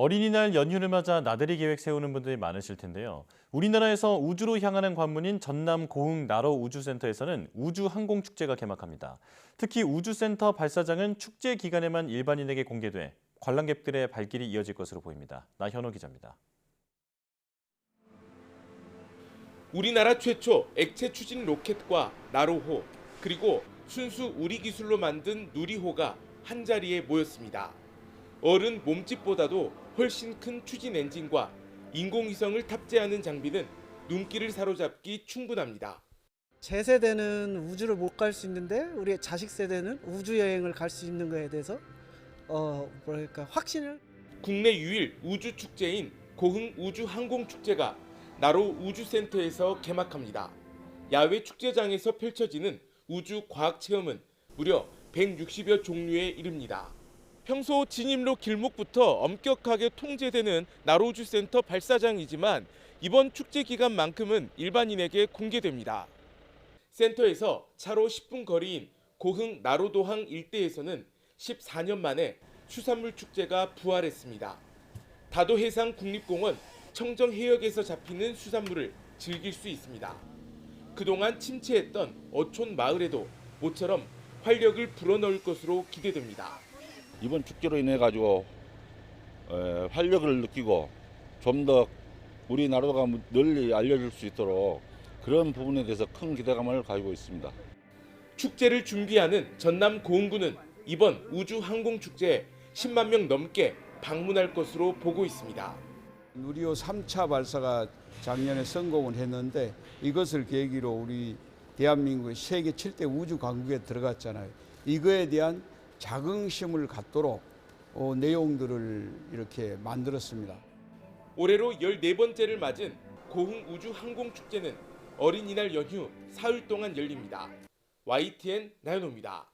어린이날 연휴를 맞아 나들이 계획 세우는 분들이 많으실 텐데요. 우리나라에서 우주로 향하는 관문인 전남 고흥 나로 우주센터에서는 우주 항공 축제가 개막합니다. 특히 우주센터 발사장은 축제 기간에만 일반인에게 공개돼 관람객들의 발길이 이어질 것으로 보입니다. 나현호 기자입니다. 우리나라 최초 액체 추진 로켓과 나로호 그리고 순수 우리 기술로 만든 누리호가 한 자리에 모였습니다. 어른 몸집보다도 훨씬 큰 추진 엔진과 인공위성을 탑재하는 장비는 눈길을 사로잡기 충분합니다. 제 세대는 우주를 못 갈 수 있는데 우리 자식 세대는 우주 여행을 갈 수 있는 거에 대해서 어 뭐랄까 확신을 국내 유일 우주 축제인 고흥 우주 항공 축제가 나로 우주센터에서 개막합니다. 야외 축제장에서 펼쳐지는 우주 과학 체험은 무려 160여 종류에 이릅니다. 평소 진입로 길목부터 엄격하게 통제되는 나로우주 센터 발사장이지만 이번 축제 기간만큼은 일반인에게 공개됩니다. 센터에서 차로 10분 거리인 고흥 나로도항 일대에서는 14년 만에 수산물 축제가 부활했습니다. 다도해상 국립공원 청정 해역에서 잡히는 수산물을 즐길 수 있습니다. 그동안 침체했던 어촌 마을에도 모처럼 활력을 불어넣을 것으로 기대됩니다. 이번 축제로 인해 가지고 에, 활력을 느끼고 좀 더 우리나라가 널리 알려질 수 있도록 그런 부분에 대해서 큰 기대감을 가지고 있습니다. 축제를 준비하는 전남 고흥구는 이번 우주 항공 축제에 10만 명 넘게 방문할 것으로 보고 있습니다. 누리호 3차 발사가 작년에 성공을 했는데 이것을 계기로 우리 대한민국의 세계 7대 우주 강국에 들어갔잖아요. 이거에 대한 자긍심을 갖도록 어, 내용들을 이렇게 만들었습니다. 올해로 14번째를 맞은 고흥 우주 항공 축제는 어린이날 연휴 사흘 동안 열립니다. YTN 나연호입니다.